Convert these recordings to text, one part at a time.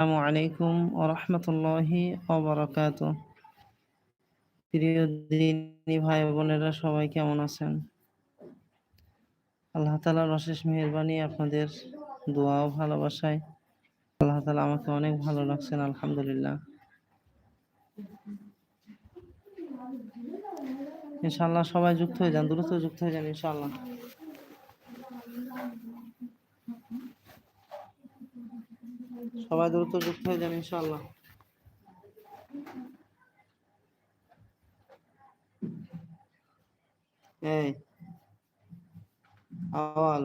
আসসালামু আলাইকুম ওরহমতুল্লাহি ওবরাকাত প্রিয় দিনী ভাই বোনেরা, সবাই কেমন আছেন? আল্লাহ তালার অশেষ মেহরবানি আপনাদের দোয়া ও ভালোবাসায়। আল্লাহ তালা আমাকে অনেক ভালো লাগছেন আলহামদুলিল্লাহ। ইনশাল্লাহ সবাই যুক্ত হয়ে যান, দ্রুত যুক্ত হয়ে যান ইনশাল্লাহ সবাই দ্রুত যুক্ত হয়ে যান ইনশাল্লাহ এই আওয়াল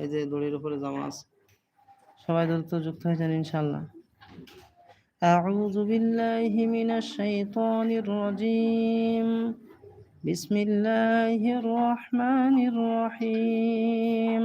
এই যে দড়ির উপরে জামা আছে সবাই দ্রুত যুক্ত হয়ে যান ইনশাল্লাহ أعوذ بالله من الشيطان الرجيم بسم الله الرحمن الرحيم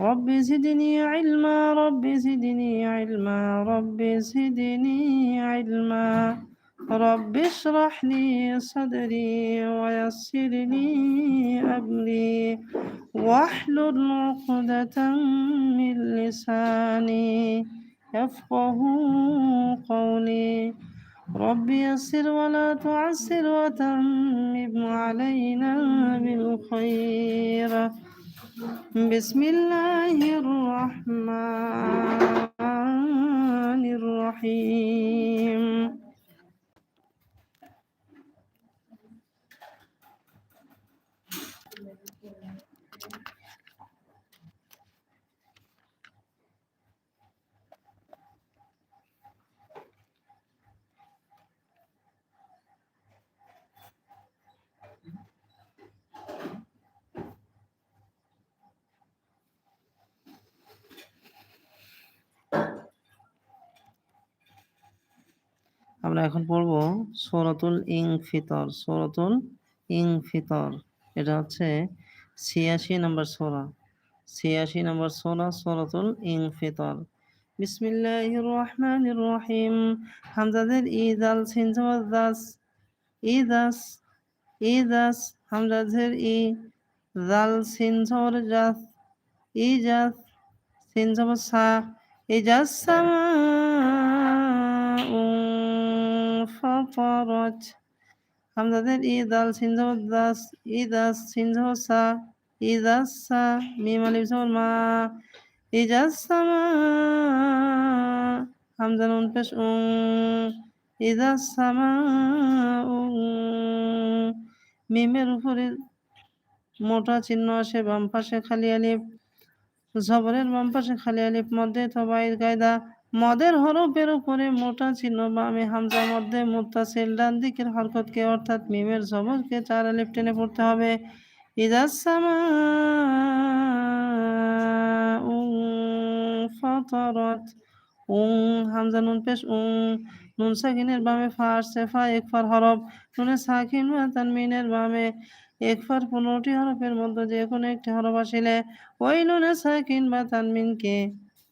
رب زدني علما رب زدني علما رب زدني علما. رب اشرح لي صدري ويسر لي أمري. واحلل عقدة من لساني يفقه قولي. رب يسر ولا تعسر وتمم علينا بالخير. بسم الله الرحمن আমরা এখন পড়ব সৌরতুল ইং ফিতর সৌরতুল ইং ফিতর এটা হচ্ছে ছিয়াশি নম্বর সোরা। ছিয়াশি নম্বর সোরা, সৌরতুল ইং ফিতর বিসমিল্লাহ রহমান রহিম। হামজাদের ঈদ আল সিনজাস ইদাস ইদাস হামজাদের ই জাল সিনজর জাস ইজাস সা। ইজাস সামা ফরজ। হামজাদের ই দাল সিনজহ দাস ই দাস সিনজহ সা ই দাস সা, মিম আলিফ জবর মা ইজাস সামা হামজা নুন পেশ উং ইজাস সামা উং, মিমের উপরে মোটা চিহ্ন আসে, বাম পাশে খালি আলিফ, জবরের বাম পাশে খালি আলিফ, মধ্যে তবাইর কায়দা মদের হরফের উপরে মোটা চিহ্ন বামে হামজার মধ্যে মুত্তাসিল ডান দিকের হরকতকে অর্থাৎ মিমের জবরকে চার আলিফ টেনে পড়তে হবে। ইদাসামা ফতরত উং হামজা নুন পেশ উং নুন সাকিনের বামে ফার, সেফা একফার হরফ, নুনে সাকিন বা তানমিনের বামে একফার পনেরোটি হরফের মধ্যে যে কোনো একটি হরফ আসিলে ওই নুনে সাকিন বা তানমিনকে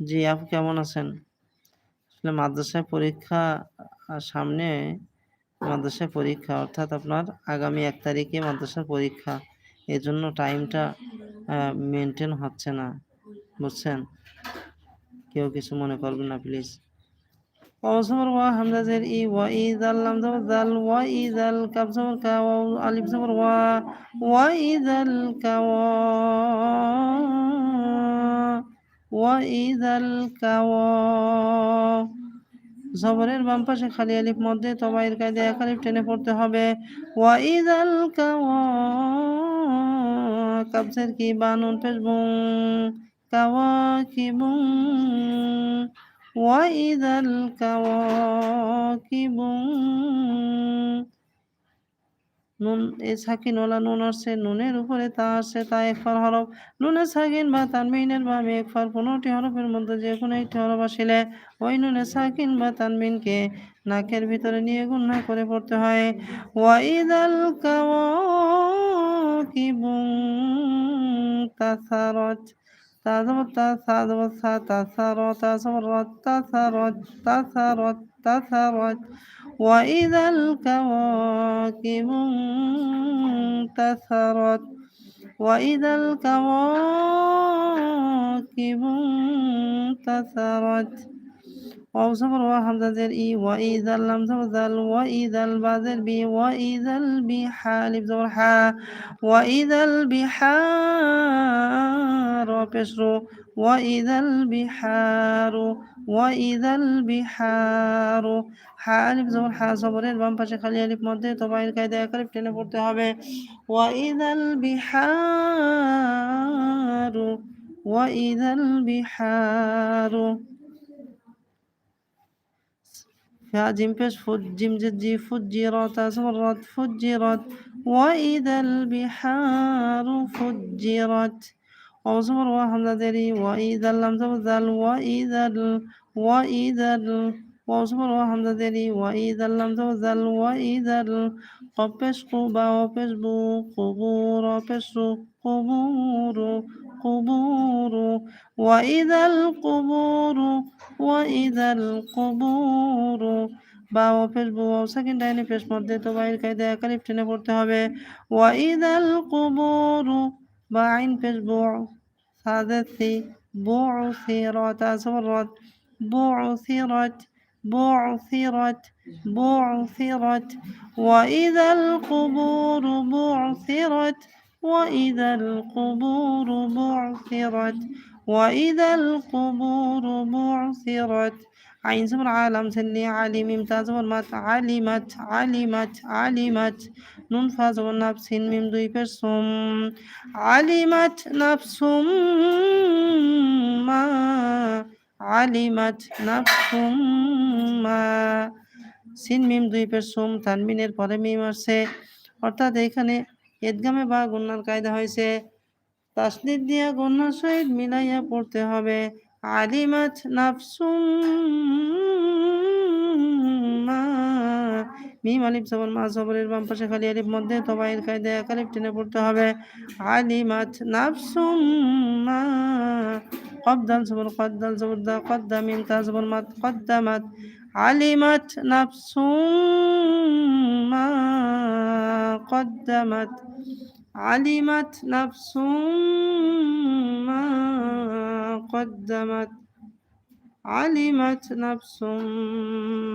জি, আপু কেমন আছেন? আসলে মাদ্রাসায় পরীক্ষা সামনে মাদ্রাসায় পরীক্ষা, অর্থাৎ আপনার আগামী এক তারিখে মাদ্রাসার পরীক্ষা। এজন্য টাইমটা মেনটেন হচ্ছে না, বুঝছেন? কেউ কিছু মনে করবেন না প্লিজ অসবর ওয়া হামজা জের ই, ওয়া ই দাল লাম জবর দাল, ওয়া ই দাল কাব জবর কা, ওয়া আলিফ জবর ওয়া ওয়া ই দাল কা, ওয়া ওয়াইদ আল জবরের বাম পাশে খালি আলিফ মধ্যে তবাইয়ের কায়দায় এক আলিফ টেনে পড়তে হবে। ওয়াইদ আল কাবজের কি বানুন পেশবুং কাওয়া কিবুং ওয়াইদ আল কাওয়া কিবুং নুন এ সাকিন ওলা নুন আসছে, নুনের উপরে তা আসছে, তা একফার হরফ। নুনের সাকিন বা তানবিনের বা একফার পনেরোটি হরফের মধ্যে যে কোনো একটি হরফ আসিলে ওই নুনে সাকিন বা তানবিনকে নাকের ভিতরে নিয়ে গুণা করে পড়তে হয়। ওয়াইদাল কাওয়াকিবুং তাসারত তাসারত তাসারত তাসারত তাসারত وإذا الكواكب انتثرت وإذا الكواكب انتثرت. واو صبر وحمزة زر إي وإذا لم زبر وإذا البازر بي وإذا البحار بزبر حا وإذا البحار وبشرو وإذا البحار وإذا البحار হা আলিফ জবর হা জবরের বাম পাশে খালি আলিফ মধ্যে তবাইর কায়দা এক আলিফ টেনে পড়তে হবে ওয়াইদাল বিহারু ওয়াইদাল বিহারু فاجم بش فجم جدي فجرت أسرت فجرت وإذا البحار فجرت وصبر وحمد دري وإذا لم تبذل وإذا ال وإذا ال وصبر وحمد دري وإذا لم تبذل وإذا ال قبش قبا وبش بو قبور وبش قبور قبور وإذا القبور وإذا القبور বা ও পেশ বু ও সেকেন্ড লাইনে পেশ মধ্যে তো বাইর কায়দা একালিফ টেনে পড়তে হবে ওয়াইদাল কুবুরু باع بالبوع ثالث بعثرت أزورت. بعثرت بعثرت بعثرت وإذا القبور بعثرت وإذا القبور بعثرت وإذا القبور بعثرت আইন সমান আলাম সেন্নি আলিম ইমতা সমান মাত আলিমাত আলিমাত আলিমাত নুন ফা নাপ সিন মিম দুই পেশ সোম আলিমাত নাফসুম মা আলিমাত নাফসুম মা সিন মিম দুই পেশ সোম তানমিনের পরে মিম আসছে। অর্থাৎ এখানে এদগামে বা গুন্নার কায়দা হয়েছে। তাসলিদ দিয়া গন্যার সহিত মিলাইয়া পড়তে হবে। আলিমাত নাফসুম মিম আলিফ জবর মা জবরের বাম পাশে খালি আলিফ মধ্যে তবাইল কায়দা এক আলিফ টেনে পড়তে হবে আলিমাত নাফসুম মা قدم زبر قدم زبر دا قدم امتا زبر مات قدمت علمت نفس ما قدمت علمت نفس ما قدمت علمت نفس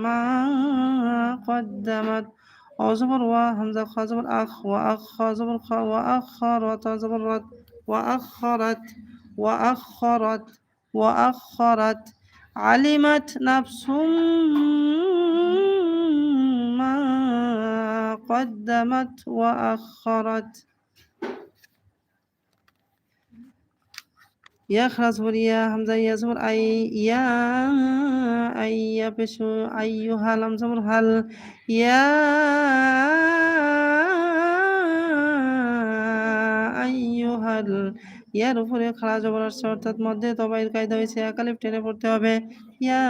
ما قدمت. أو زبر و همزة خا زبر أخ وأخ زبر خا وأخرت زبر رت وأخرت وأخرت وأخرت علمت نفس ما قدمت وأخرت ইয়া খারাজ বর ইয়া হামজা ইয়া জবর আই ইয়া আই ইয়া পেশু আইয়ু হাল হামজামর হাল ইয়া আইয়ুহাল ইয়ার উপরে খাড়া জবর আসছে, অর্থাৎ মধ্যে তবাইয়ের কায়দা হয়েছে একালিফ টেনে পড়তে হবে ইয়া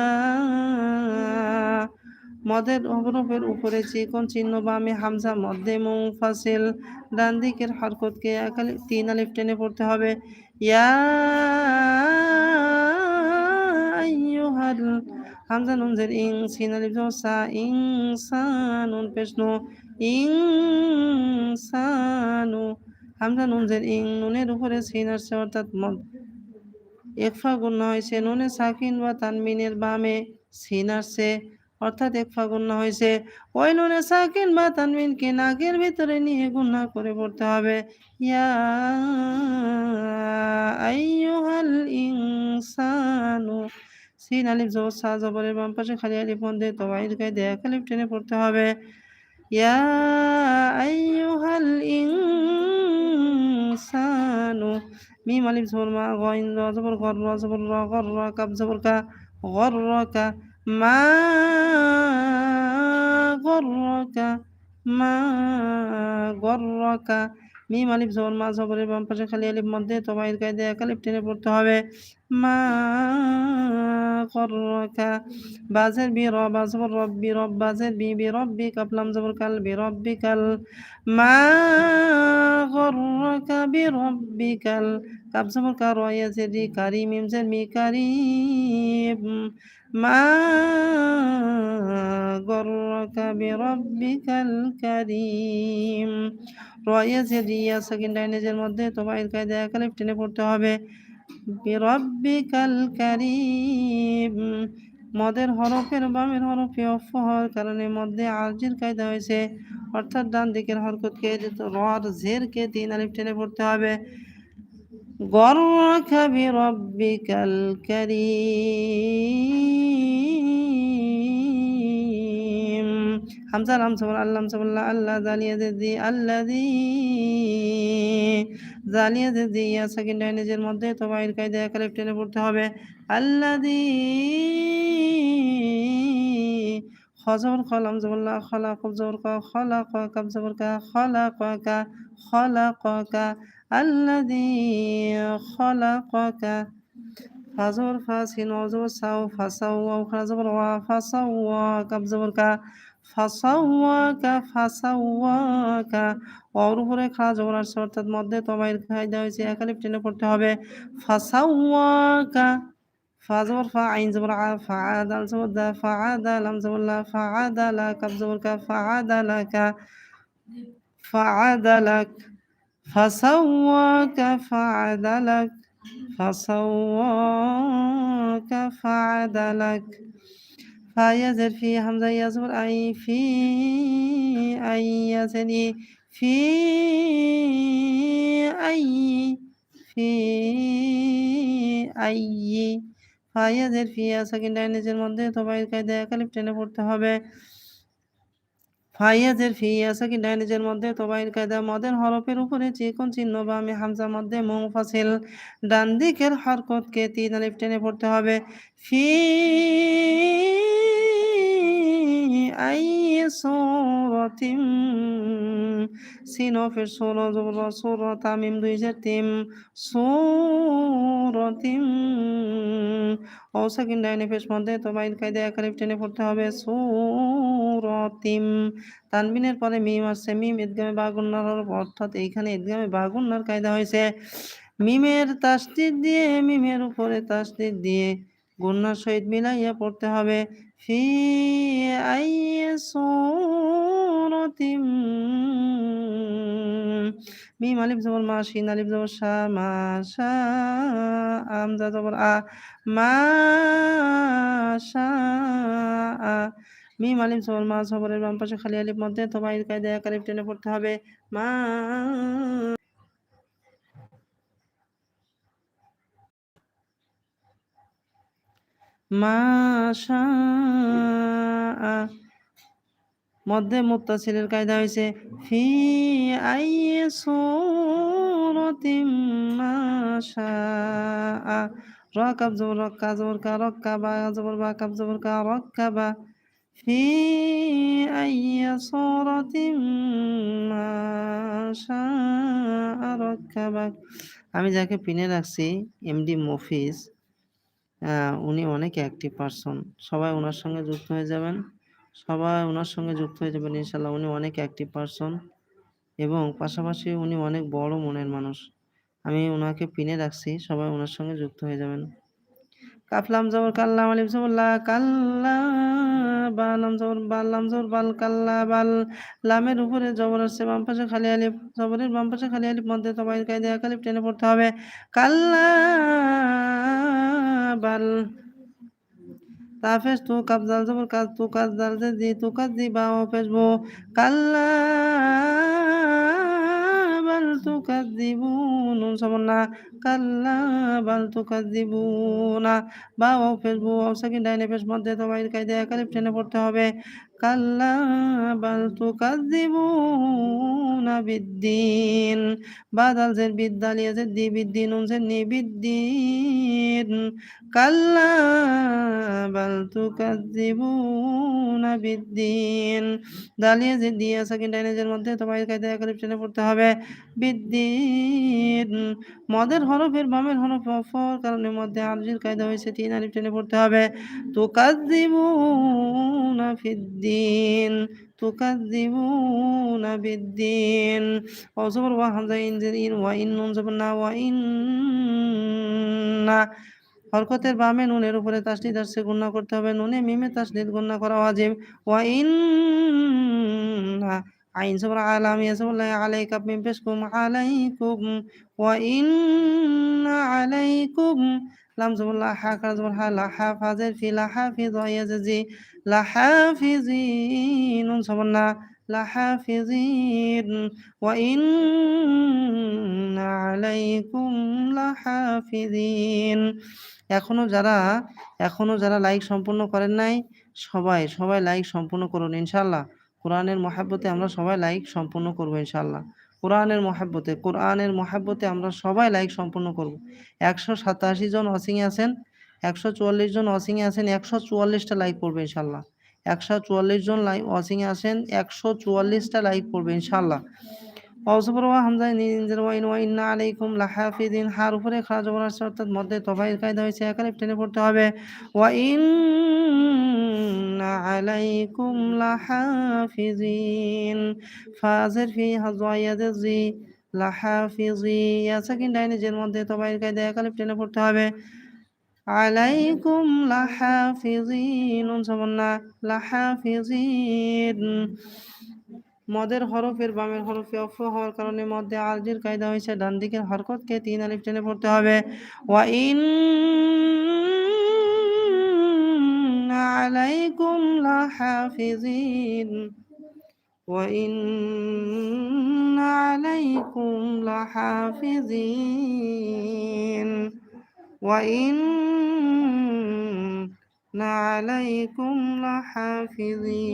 মদের হরফের উপরে চিকন চিহ্ন বামে হামজা, মধ্যে মুফাসিল ডান দিকের হরকতকে একালি, তিন আলিফ টেনে পড়তে হবে। ইয়া হামজা নুন জের ইং সিন আলিফ সা ইং সানুন পেশনু ইং সানু হামজা নুন জের ইং নুনের উপরে সিন আসছে অর্থাৎ মদ। একফা গুন্না হয়েছে নুনে সাকিন বা তানমিনের বামে সিন আসছে। অর্থাৎ একফা গুন্না হয়েছে। ওই নুনে সাকিন বা তানমিনকে নাকের ভিতরে নিয়ে গুন্না করে পড়তে হবে। ইয়া আইয়ুহাল ইনসানু। সিন, আলিফ জবর সা, জবরের বাম পাশে খালি আলিফ মধ্যে তবাইর কায়দে এক আলিফ টেনে পড়তে হবে। ইয়া আইয়ুহাল ইনসানু। মিম, আলিফ, জবর, মা গইন জবর, গর জবর, র, গর, র কাব জবর, কা, গর, র, কা। মা গররাকা মা গররাকা। মিম আলিফ জবর, মা জবরের বাম পাশে খালি আলিফ মধ্যে তবাইর কায়দে এক আলিফ টেনে পড়তে হবে। মা গররাকা, বাজের বি র বা জবর রব্বি রব, বাজের বি বি রব্বি কাপলাম জবর কাল বি রব্বিকাল মা গররাকা বি রব্বিকাল কাপ জবর কা রয়া জেরি কারি, মিম জের মি কারিম মা গররাকা বি রব্বিকাল কারীম রয়া সেকেন্ড ডাইনেজের মধ্যে তোমার কায়দা এক আলিফ টেনে পড়তে হবে। বি রব্বিকাল কারীম মদের হরফের বামের হরফে অফ হওয়ার কারণে মধ্যে আরজির কায়দা হয়েছে। অর্থাৎ ডান দিকের হরকতকে রর ঝেরকে তিন আলিফ টেনে পড়তে হবে। غرك بربك الكريم হামজা লাম সাবর আল্লাম সাবল্লাহ আল্লাহ জালিয়া দি আল্লাদি জালিয়া দি ইয়া সেকেন্ড নিজের মধ্যে তোমার কায়দা একালিফ টেনে পড়তে হবে আল্লাদি খজবর খলাম জবল্লাহ খলা খুব জবর কা খলা কা কাব জবর কা খলা কা খলা কা الذي خلقك فزور فاسين وزور سو فسوى وخزبر فسواك بزبرك فسواك فسواك ওর উপরে খাওয়া জবর আসছে অর্থাৎ মধ্যে তবাইর খাইদা হয়েছে একালিপ টেনে পড়তে হবে ফাসাওয়াকা ফাজবর ফা আইন জবর আ ফাআদাল জবর দা ফাআদালাম জবর লা ফাআদালা কাব জবর কা ফাআদালাকা ফাআদালাক فسواك فعدلك فسواك فعدلك فيزر في حمزة يزور أي في أي يزني في أي في أي ফায়াজের ফিয়া সেকেন্ড ডাইনেজের মধ্যে তবাইর কায়দা একালিপ টেনে পড়তে হবে ফাইয়াজের ফি ইয়াসাকি ডাইনিজের মধ্যে? তোবাইর কায়দা মদের হরফের উপরে যে কোন চিহ্ন বা আমি হামজা মধ্যে মুফাসিল ডান দিকের হরকতকে তিন আলিফ টেনে পড়তে হবে। ফি আই সিনফের সূরা জবর সূরা তামিম দুই হাজার তিম সূরাতিম ও সেকেন্ড ডাইনে ফেস মধ্যে তোবাইর কায়দা এক আলিফ টেনে পড়তে হবে সূরাতিম তানবিনের পরে মিম আসছে মিম ঈদগামে বাগুন্নার অর্থাৎ এইখানে ঈদগামে বাগুন্নার কায়দা হয়েছে। মিমের তাসদিদ দিয়ে মিমের উপরে তাসদিদ দিয়ে গুন্নার সহিত মিলাইয়া পড়তে হবে। ফি আই সূরাতিম মিম আলিফ জবর মা শিন আলিফ জবর শা মা শা আমজা জবর আ মা শা আ মিম আলিফ জবর মা জবরের বাম পাশে খালি আলিফ মধ্যে তবাইর কায়দা আলিফ টেনে পড়তে হবে মা মা শা মধ্যে মুত্তাসিলের কায়দা হয়েছে ফি আই সূরাতিম মা শাআ রা কাব জবর রক্কা, জবর কা রক্কা বা, জবর বা, কাব জবর কা রক্কা বা ফি আই সূরাতিম মা শাআ রক্কা বা আমি যাকে পিনে রাখছি এমডি মফিজ উনি অনেক অ্যাক্টিভ পারসন সবাই ওনার সঙ্গে যুক্ত হয়ে যাবেন। সবাই ওনার সঙ্গে যুক্ত হয়ে যাবেন, ইনশাল্লাহ। উনি অনেক অ্যাক্টিভ পারসন এবং পাশাপাশি উনি অনেক বড় মনের মানুষ। আমি ওনাকে পিনে রাখছি, সবাই ওনার সঙ্গে যুক্ত হয়ে যাবেন। কাফলাম জবর কাল্লাম, আলিফ জবল্লা কাল্লা বালাম জবর বাললাম জবর বাল, কাল্লা, বাল। লামের উপরে জবর আসছে, বাম পাশে খালি আলিফ। জবরের বাম পাশে খালি আলিফ, মধ্যে তবাইর কায়দা এক টেনে পড়তে হবে। কাল্লা, বাল। তাফেজ তু কাপ জাল জবর কাজ তু কাজ জাল জে দি তু কাজ দি বা। পেশবো কাল্লা বাল তু কাজ দিবু নুন সবর না। কাল্লা বাল তু কাজ না বা ও পেশবো ও সেকেন্ড ডাইনে পেশ মধ্যে তো বাইর কাইদে একালিপ টেনে পড়তে হবে। না বিদ্দিন বাদাল জের বিদ্যাল ইয়াজের দি বিদ্দিন নুন জের নি বিদ্দিন কাল্লা বাল তুকাজ্জিবুনা বিদ্দিন দালিয়া যে দিয়া সেকেন্ড ডাইনেজের মধ্যে তোমার কায়দা একালিপ টেনে পড়তে হবে বিদ্দিন মদের হরফের বামের হরফ অফর কারণে মধ্যে আরজির কায়দা হয়েছে, তিন আলিপ টেনে পড়তে হবে। তুকাজ্জিবুনা ফিদ্দিন হামজা ইনজের ইন ওয়া ইন নুন জবর না ওয়া হরকতের বামে নুনের উপরে তাসদিদ আসছে, গুণা করতে হবে। নুনে মিমে তাসদিদ গুণা করা ওয়াজিব। ওয়া ইন আইন সবর আলাম ইয়াসবুল্লাহ আলাইকা মিম পেশকুম আলাইকুম। ওয়া ইন আলাইকুম লাম জবুল্লাহ হা কার জবর হা লা হাফাজের ফি লা হাফিজ ওয়া ইয়াজি লা হাফিজিন নুন সবর না লা হাফিজিন ওয়া ইন আলাইকুম লা হাফিজিন এখনও যারা এখনও যারা লাইক সম্পূর্ণ করেন নাই, সবাই সবাই লাইক সম্পূর্ণ করুন ইনশাল্লাহ কোরআনের মহাব্বতে আমরা সবাই লাইক সম্পূর্ণ করব ইনশাল্লাহ কোরআনের মহাব্বতে কোরআনের মহাব্বতে আমরা সবাই লাইক সম্পূর্ণ করব। একশো সাতাশি জন অসিং আছেন, একশো চুয়াল্লিশ জন অসিংয়ে আছেন, একশো চুয়াল্লিশটা লাইক পড়বে ইনশাল্লাহ। একশো চুয়াল্লিশ জন লাইক অসিং আছেন, একশো চুয়াল্লিশটা লাইক পড়বে ইনশাল্লাহ। অসবর ওয়া নিনজের ওয়াইন ওয়া ইন্না আলাইকুম লাহাফিদিন। হার উপরে খারাজ জবর আসছে মধ্যে তবাইর কায়দা হয়েছে একালিফ টেনে পড়তে হবে। ওয়া ইন্না আলাইকুম লাহাফিজিন ফাজের ফি হাজওয়াইয়াদের জি লাহাফিজি ইয়া সাকিন ডাইনেজের মধ্যে তবাইর কায়দা একালিফ টেনে পড়তে হবে। আলাইকুম লাহাফিজিন সবন্না লাহাফিজিন। মদের হরফের বামের হরফে অফ হওয়ার কারণে মধ্যে আরজির কায়দা হয়েছে ডান দিকের হরকতকে তিন আলিফ টেনে পড়তে হবে। ওয়া ইন আলাইকুম লাহাফিজিন। ওয়া ইন আলাইকুম লাহাফিজিন। আলাইকুম লাহাফিজিন।